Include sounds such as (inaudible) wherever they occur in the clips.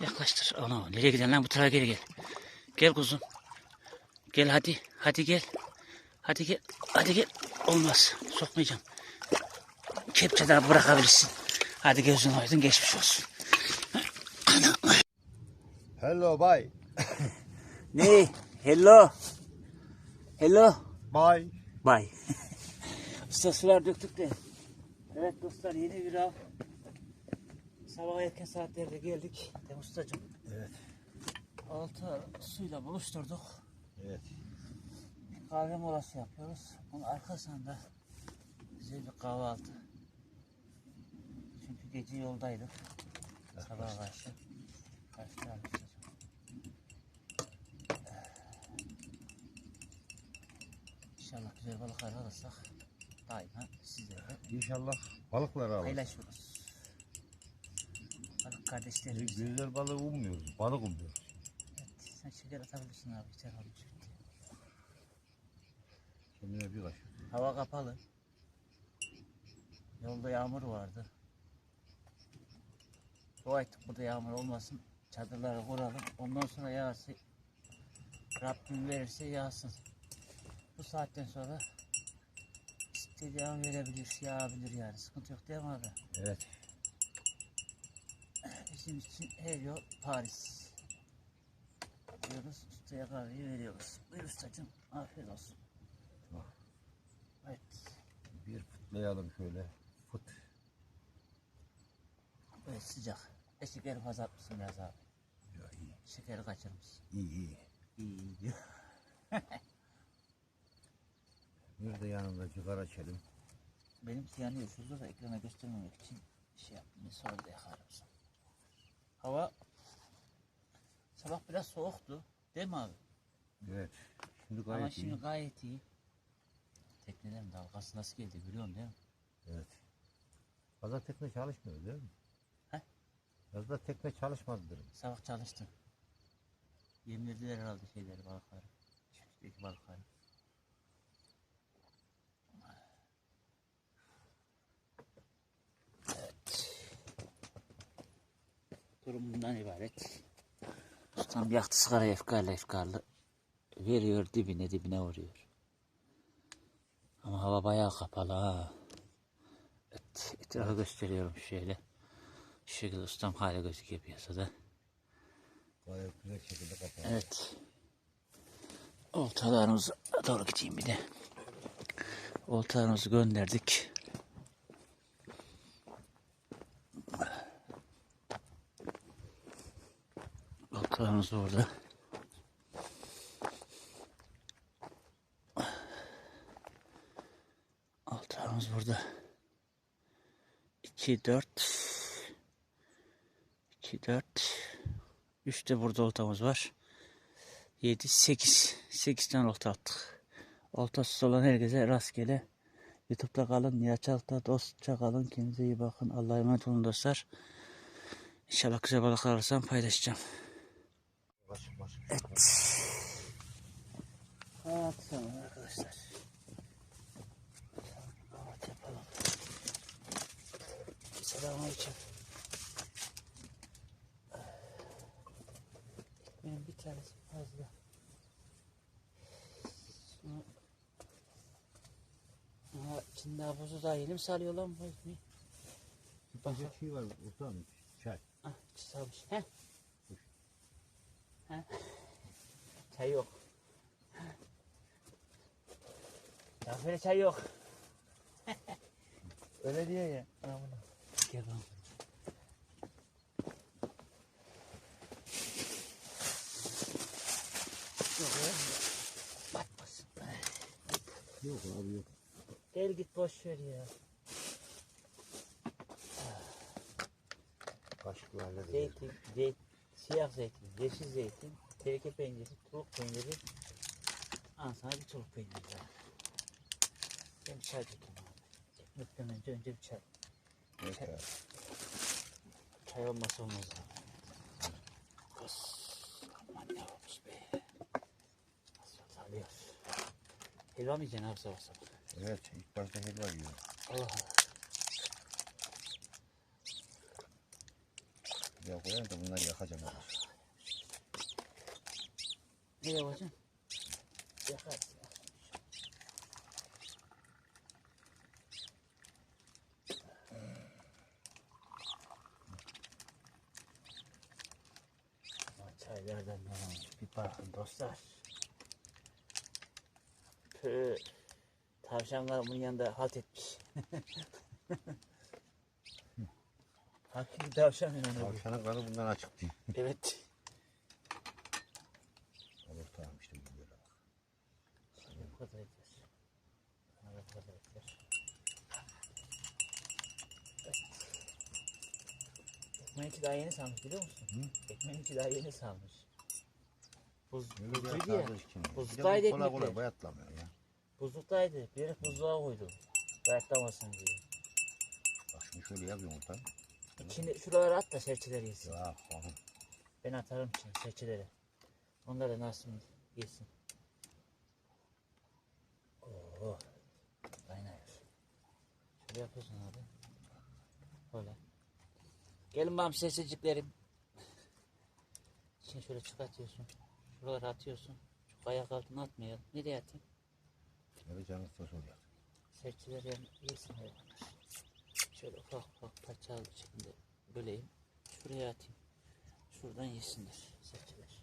Yaklaştır. Ana nereye gidiyorsun lan bu tarafa geri gel. Gel kuzum. Gel hadi. Hadi gel. Hadi gel. Hadi gel. Olmaz. Sokmayacağım. Kepçe daha bırakabilirsin. Hadi gözün aydın geçmiş olsun. Hello, bye. (laughs) Ne? Hello. Hello. Bye. Bay. (laughs) Usta sular döktük de. Evet dostlar yeni bir av. Sabah erken saatlerde geldik. Dem ustacığım. Evet. Altı suyla buluşturduk. Evet. Kahve molası yapıyoruz. Bunun arkasında güzel bir kahvaltı. Çünkü gece yoldaydık. Sabah karşı. Almışız? İnşallah güzel balıklar alırsak daima sizlerle İnşallah balıkları alır. paylaşırız. Kardeşlerimiz. güzel balığı ummuyoruz. Balık umuyoruz. Evet, sen şeker atabilirsin abi. Yeter olmuş. Kendine bir kaşık. Hava kapalı. Yolda yağmur vardı. Dua ettik burada yağmur olmasın. Çadırları kuralım. Ondan sonra yağarsa Rabbim verirse yağsın. Bu saatten sonra istediği an verebilir, yağabilir yani. Sıkıntı yok değil mi abi? Evet. Bizim için her yol Paris. Diyoruz, ustaya kahveyi veriyoruz. Buyur ustacığım, afiyet olsun. Evet. Bir fıtlayalım şöyle. Fıt. Evet sıcak. E şekeri fazla atmışsın biraz abi. Ya iyi. Şekeri kaçırmışsın. İyi iyi. İyi iyi diyor. (laughs) Bir de yanında sigara içelim. Benimki yanıyor. Şurada da ekrana göstermemek için şey yaptım. Sonra da yakarım sana. Hava sabah biraz soğuktu. Değil mi abi? Evet. Şimdi Ama gayet şimdi iyi. gayet iyi. Teknelerin dalgası nasıl geldi görüyorsun değil mi? Evet. Fazla tekne çalışmıyor değil mi? He? Fazla tekne çalışmadı derim. Sabah çalıştım. Yemirdiler herhalde şeyleri balıkları. Çiftlikteki balıkları. Durum bundan ibaret. Ustam yaktı sigara efkarlı efkarlı. Veriyor dibine dibine vuruyor. Ama hava bayağı kapalı ha. Evet, etrafı gösteriyorum şöyle. Şu şekilde ustam hala gözüküyor piyasada. Gayet güzel şekilde kapalı. Evet. Oltalarımıza doğru gideyim bir de. Oltalarımızı gönderdik. Oltalarımız orada. Oltalarımız burada. 2, 4 2, 4 3 de burada oltamız var. 7, 8. 8 tane olta attık. Oltası olan herkese rastgele. Youtube'da kalın. Nihat Çalık'ta dostça kalın. Kendinize iyi bakın. Allah'a emanet olun dostlar. İnşallah güzel balıklar alırsam paylaşacağım. Evet. Evet tamam arkadaşlar. Evet yapalım. Selamünaleyküm. Benim bir tanesi fazla. Şunu... Aha, içinde havuzu da yeni mi sarıyor lan bu ekmeği? Bir paket şey var. Ortam. Çay. Ah, çısalmış. Heh. Heh. Çay yok. Kahvede çay yok. (laughs) Öyle diyor ya. Amına. Gel bakalım. Yok ya. Batmasın. Yok abi yok. Gel git boş ver ya. Kaşıklarla da Zeytin, zeyt, siyah zeytin, yeşil zeytin, tereke peyniri, tuluk peyniri. Al sana bir tuluk peyniri daha. Ben bir çay tutayım abi. Ekmekten önce önce bir çay. Evet abi. Çay olmasa olmaz abi. Kız, aman ne olmuş be. Nasıl alıyor. Helva mı yiyeceksin abi sabah sabah? Evet. ilk başta helva yiyor. Allah Allah. Şuraya koyayım da bunları yakacağım. Ne yapacaksın? Yakarsın. Çaylardan olmuş? Bir bakın dostlar. Püh. Tavşanlar bunun yanında halt etmiş. (laughs) Hakiki tavşan bu. Tavşanın kanı bundan açık değil. (laughs) Evet. Olur tamam işte bu böyle. Bu kadar yeter. Bana bu kadar yeter. Ekmeğinki daha yeni salmış biliyor musun? Hı? Ekmeğinki daha yeni salmış. Buz, bir buzluydu ya. şimdi. Buzluktaydı Bir bu Kolay kolay ekmekler. bayatlamıyor ya. Buzluktaydı. Bilerek buzluğa koydu. Bayatlamasın diye. Bak şunu şöyle yapıyorum ortam. İçinde şuralara at da serçeleri yesin. Ya bakın. Ben atarım şimdi serçeleri. Onlar da nasıl yesin. Oo. Kaynıyor. Şöyle yapıyorsun abi. Böyle. Gelin bakalım serçeciklerim. Şimdi şöyle çıkartıyorsun. Şuralara atıyorsun. Şu ayak altına atmayalım. Nereye atayım? Böyle canı sos oluyor. Serçeler yani yesin hayvanlar. Şöyle ufak ufak parçalı bir şekilde böleyim. Şuraya atayım. Şuradan yesinler serçeler.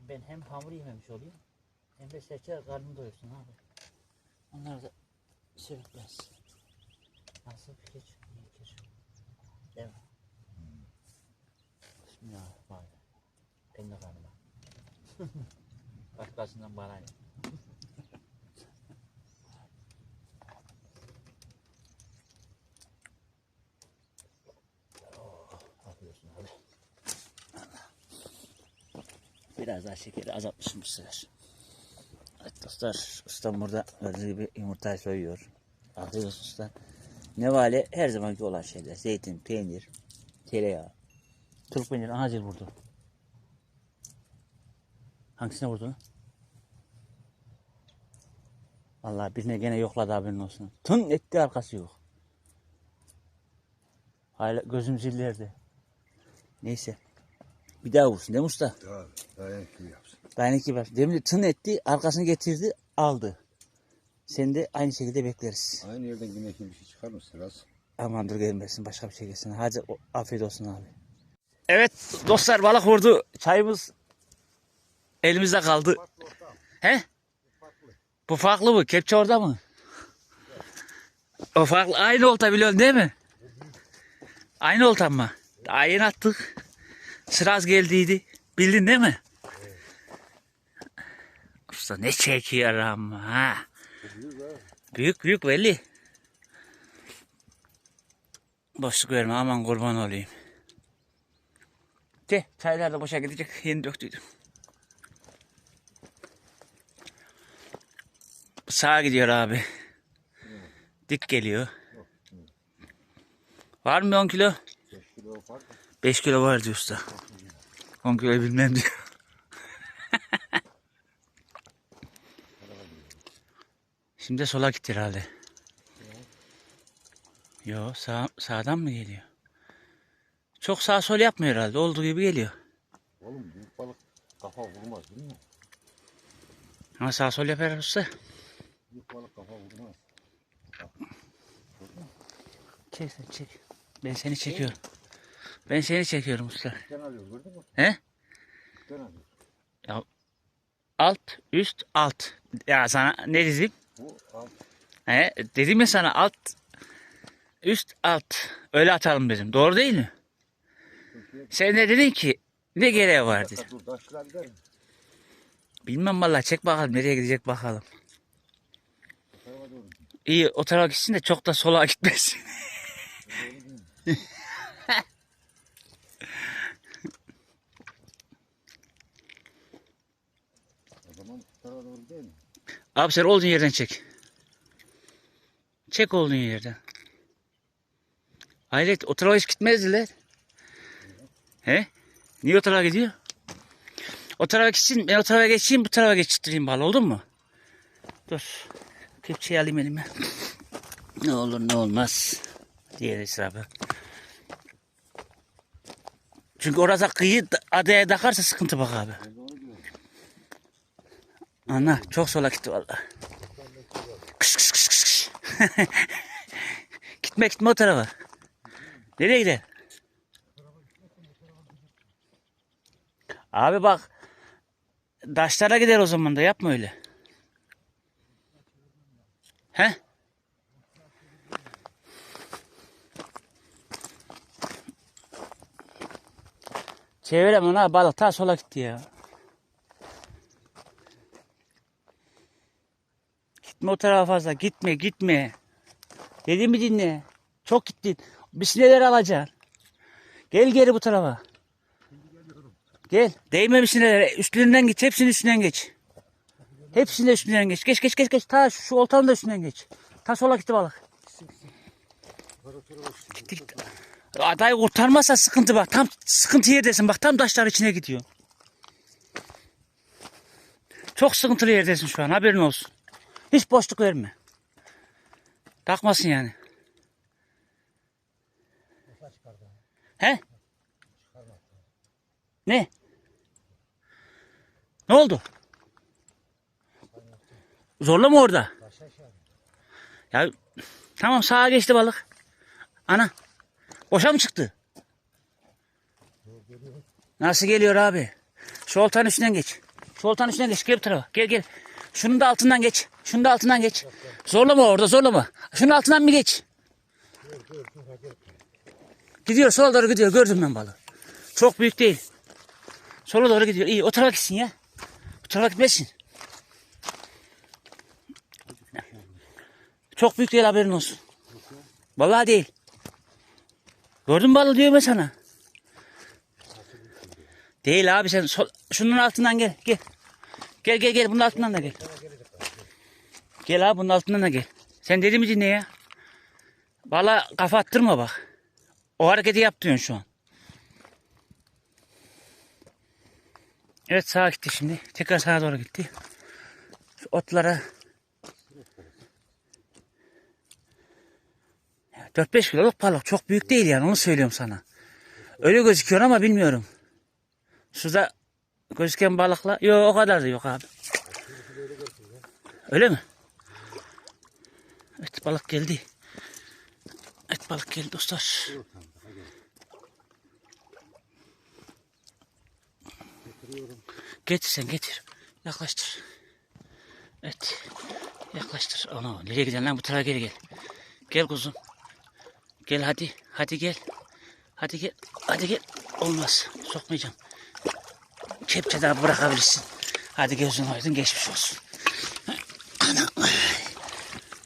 Ben hem hamur yememiş olayım hem de serçeler karnını doyursun abi. Onlar da sürükmez. Nasıl fikir? İyi fikir. Değil mi? Bismillahirrahmanirrahim. Kendi karnıma. (laughs) Başkasından bana ne? Biraz daha şekeri azaltmışım bu sefer. Evet dostlar, ustam burada gördüğünüz gibi yumurtayı soyuyor. Afiyet olsun usta. Nevale her zamanki olan şeyler. Zeytin, peynir, tereyağı. Turp peyniri acil vurdu. Hangisine vurdu? Vallahi birine gene yokladı haberin olsun. Tın etti arkası yok. Hala gözüm zillerde. Neyse. Bir daha vursun değil mi usta? Tabii. Dayan gibi yapsın. Dayanak gibi. Demin de tın etti, arkasını getirdi, aldı. Seni de aynı şekilde bekleriz. Aynı yerden yine bir şey çıkar mı sırası? Aman dur gelmesin, başka bir şey gelsin. Hadi afiyet olsun abi. Evet dostlar balık vurdu. Çayımız elimizde kaldı. Ortam. He? Farklı. Bu farklı mı? Kepçe orada mı? O farklı. Aynı olta biliyorsun değil mi? Aynı olta mı? Daha yeni attık. Sıraz geldiydi. Bildin değil mi? Usta ne çekiyor ama ha. Büyük büyük belli. Boşluk verme aman kurban olayım. De çaylar da boşa gidecek. Yeni döktüydüm. Sağa gidiyor abi. Dik geliyor. Var mı 10 kilo? 5 kilo fark. 5 kilo var diyor usta. 10 kilo bilmem diyor. (laughs) Şimdi sola gitti herhalde. Yo sağ, sağdan mı geliyor? Çok sağ sol yapmıyor herhalde. Olduğu gibi geliyor. Oğlum büyük balık kafa vurmaz değil mi? Ama sağ sol yapar usta. Büyük balık kafa vurmaz. Çek sen çek. Ben seni çekiyorum. Ben seni çekiyorum usta. Dükkan alıyor gördün mü? He? Dükkan alıyor. Alt, üst, alt. Ya sana ne dedim? Bu al. He, dedim ya sana alt, üst, alt. Öyle atalım dedim. Doğru değil mi? Sen de dedin ki ne gereği var dedim. Dur taşlar gider mi? Bilmem valla çek bakalım nereye gidecek bakalım. İyi o tarafa gitsin de çok da sola gitmesin. (laughs) Bu tarafa doğru değil mi? Abi sen olduğun yerden çek. Çek olduğun yerden. Hayret o tarafa hiç gitmezdiler. He? Niye o tarafa gidiyor? O tarafa gitsin ben o tarafa geçeyim bu tarafa geçireyim bal oldu mu? Dur. Kepçeyi alayım elime. Ne olur ne olmaz. Diğer hesabı. Çünkü orada kıyı adaya takarsa sıkıntı bak abi. Ana çok sola gitti valla. Kış kış kış kış kış. (laughs) gitme gitme o tarafa. Nereye gider? Abi bak. Daşlara gider o zaman da yapma öyle. He? Çevirem ona balık ta sola gitti ya. Gitme o tarafa fazla. Gitme gitme. Dediğimi dinle. Çok gittin. Bir sineler alacaksın. Gel geri bu tarafa. Gel. Değme bir sinelere. Üstlerinden geç. Hepsinin üstünden geç. Hepsinin de üstünden geç. Geç geç geç geç. Ta şu, şu oltanın da üstünden geç. Ta sola gitti balık. Gitti gitti. Adayı kurtarmazsa sıkıntı bak. Tam sıkıntı yerdesin. Bak tam taşlar içine gidiyor. Çok sıkıntılı yerdesin şu an. Haberin olsun. Hiç boşluk verme. Takmasın yani. He? Ne? Ne oldu? Zorla mı orada? Ya tamam sağa geçti balık. Ana. Boşa mı çıktı? Nasıl geliyor abi? Şu oltanın üstünden geç. Şu oltanın üstünden geç. Gel bu tarafa. Gel gel. Şunun da altından geç. Şunun da altından geç. Zorlama orada zorlama. Şunun altından mı geç? Gidiyor sola doğru gidiyor. Gördüm ben balığı. Çok büyük değil. Sola doğru gidiyor. İyi o tarafa gitsin ya. Bu tarafa gitmesin. Çok büyük değil haberin olsun. Vallahi değil. Gördün mü balığı diyor ben sana. Değil abi sen sol, şunun altından gel gel. Gel gel gel bunun altından da gel. Gel abi bunun altından da gel. Sen dediğimi dinle ya. Balığa kafa attırma bak. O hareketi yaptıyorsun şu an. Evet sağa gitti şimdi. Tekrar sağa doğru gitti. Şu otlara 4-5 kiloluk balık. Çok büyük değil yani onu söylüyorum sana. Öyle gözüküyor ama bilmiyorum. Suda gözüken balıkla yok o kadar da yok abi. Öyle mi? Evet balık geldi. Evet balık geldi dostlar. Getir sen getir. Yaklaştır. Evet. Yaklaştır. Ana nereye gidiyorsun lan bu tarafa geri gel. Gel kuzum. Gel hadi. Hadi gel. Hadi gel. Hadi gel. Olmaz. Sokmayacağım. Kepçe daha bırakabilirsin. Hadi gözün aydın geçmiş olsun. Ana.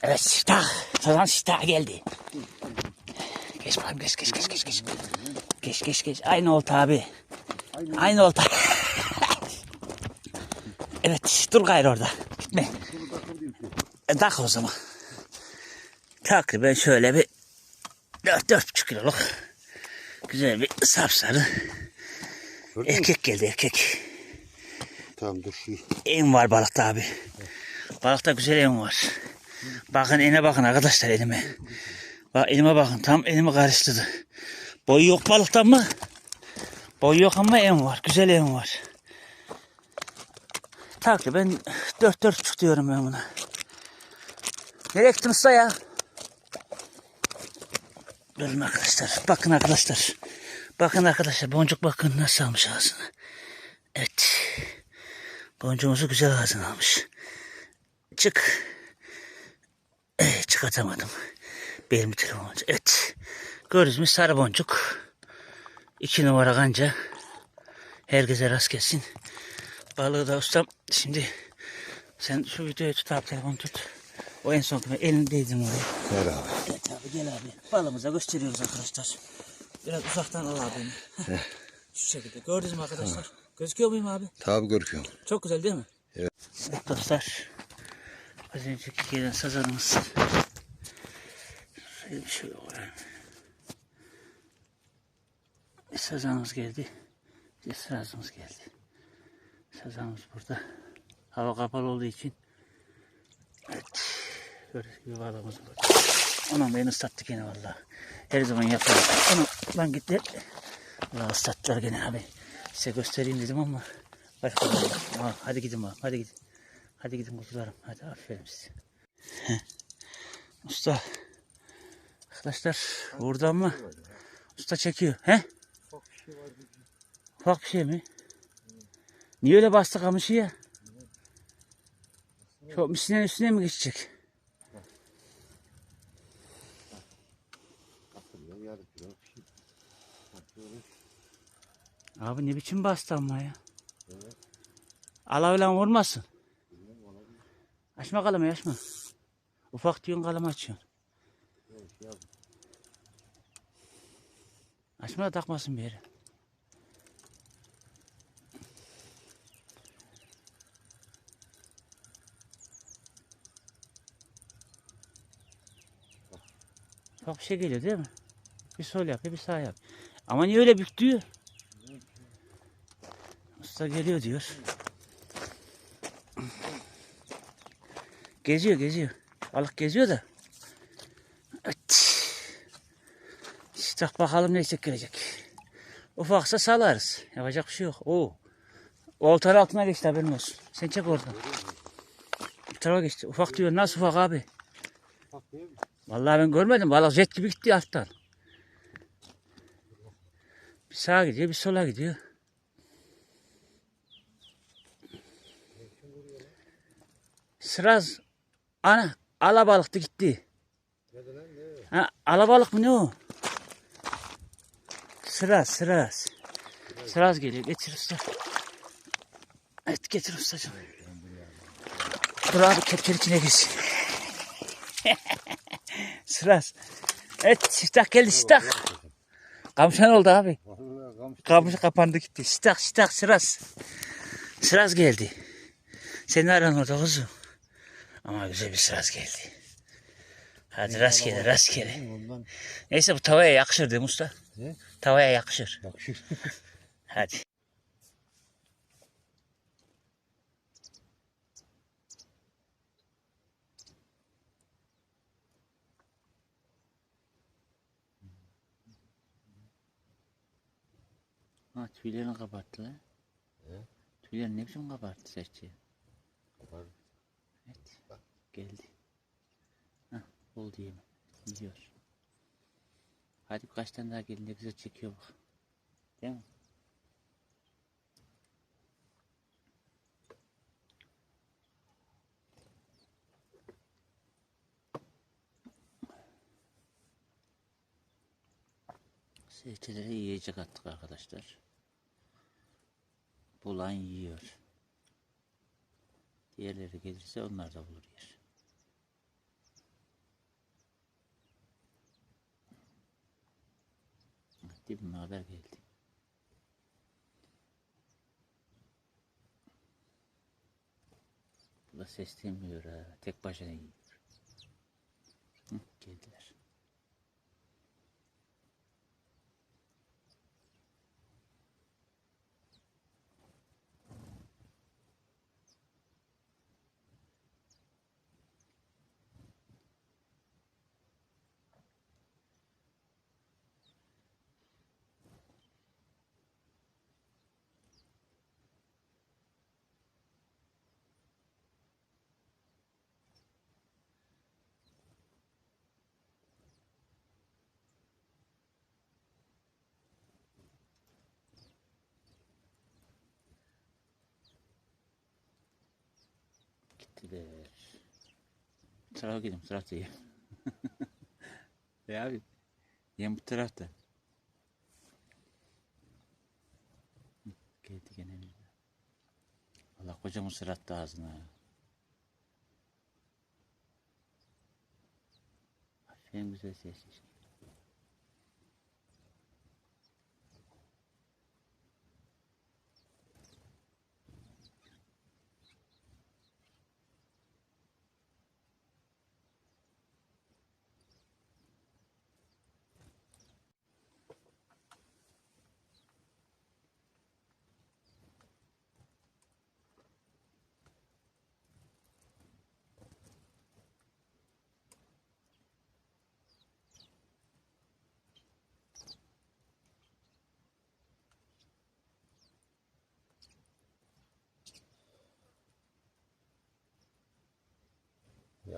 Evet siftah. Sazan siftah geldi. Geç bakalım geç geç geç geç geç. Geç geç geç. Aynı olta abi. Aynı olta. (laughs) evet dur gayrı orada. Gitme. E, tak o zaman. Takriben şöyle bir dört dört buçuk kiloluk güzel bir sapsarı Gördün erkek geldi erkek. Tamam dur şu. En var balıkta abi. Balıkta güzel en var. Bakın ene bakın arkadaşlar elime. Bak elime bakın tam elimi karıştırdı. Boyu yok balıkta mı? Boyu yok ama en var. Güzel en var. Takriben dört dört buçuk diyorum ben buna. Nereye gittin usta ya? Durun arkadaşlar. Bakın arkadaşlar. Bakın arkadaşlar. Boncuk bakın nasıl almış ağzını. Evet. Boncuğumuzu güzel ağzına almış. Çık. Evet, çıkartamadım. Benim telefon. Evet. Gördünüz mü sarı boncuk. İki numara kanca. Herkese rast gelsin. Balığı da ustam. Şimdi sen şu videoyu tut abi telefonu tut. O en son elindeydim oraya. Ver abi. Evet abi gel abi. Balımıza gösteriyoruz arkadaşlar. Biraz uzaktan al abi. beni. Şu şekilde. Gördünüz mü arkadaşlar? Gözüküyor muyum abi? Tabi görüyorum. Çok güzel değil mi? Evet. Evet dostlar. Az önceki gelen sazanımız. Şöyle bir şey. Bir sazanımız geldi. Bir sazımız geldi. Sazanımız burada. Hava kapalı olduğu için. Evet. Gördüğünüz gibi balığımız burada. Anam beni ıslattık yine valla. Her zaman yaparım. Anam lan gitti. Valla ıslattılar gene abi. Size göstereyim dedim ama. Başka zaman. Aa, hadi gidin bakalım. Hadi gidin. Hadi gidin kuzularım. Hadi aferin size. Usta. Arkadaşlar buradan mı? Usta çekiyor. He? Ufak bir şey mi? Niye öyle bastı kamışı ya? Çok misinin üstüne mi geçecek? Atılıyor yarım kilo bir şey. Atıyoruz. Abi ne biçim bastı ama ya? Alavlan vurmasın. Açma kalamayı açma. Ufak diyorsun kalama açıyorsun. Açma da takmasın bir yere. Ufak bir şey geliyor değil mi? Bir sol yap, bir sağ yap. Ama niye öyle büktü? Usta geliyor diyor. Geziyor geziyor. Balık geziyor da. Evet. İşte bakalım ne gelecek. Ufaksa salarız. Yapacak bir şey yok. Oo. Oltar altına geçti haberin olsun. Sen çek oradan. Bu tarafa geçti. Ufak diyor. Nasıl ufak abi? Vallahi ben görmedim. Balık jet gibi gitti alttan. Bir sağa gidiyor, bir sola gidiyor. Sıraz ana alabalıktı gitti. Ha, alabalık mı ne o? Sıraz, sıraz. Sıraz geliyor. Getir usta. Evet getir ustacığım. Dur abi kepçenin içine girsin. (laughs) Sıraz. Evet siftah geldi siftah. Kamşan oldu abi. Kamış kapandı gitti. Siftah siftah sıraz. Sıraz geldi. Seni aran orada kuzum. Ama güzel bir sıraz geldi. Hadi rastgele rastgele. Ondan Neyse bu tavaya yakışır değil mi usta? Ne? Tavaya yakışır. yakışır. (laughs) Hadi. Ha tüylerini kapattı lan. He? Tüylerini ne biçim kapattı serçe? Geldi. Hah oldu yeme. Yiyor. Hadi birkaç tane daha gelin de güzel çekiyor bak. Değil mi? Serçelere yiyecek attık arkadaşlar. Bulan yiyor. Diğerleri gelirse onlar da bulur yer. Dibime kadar geldi. Bu da seslemiyor ha. Tek başına yiyor. Hı, geldiler. Gittiler. Bu tarafa gidelim. Bu tarafta yem. e abi. Yem bu tarafta. Hı, Geldi gene bir. Allah koca mısır attı ağzına. En güzel ses işte.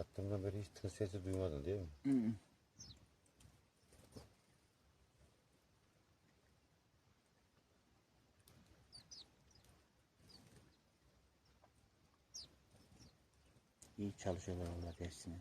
Yattığımdan beri hiç tır sesi duymadın değil mi? Hı. İyi çalışıyorlar valla dersine.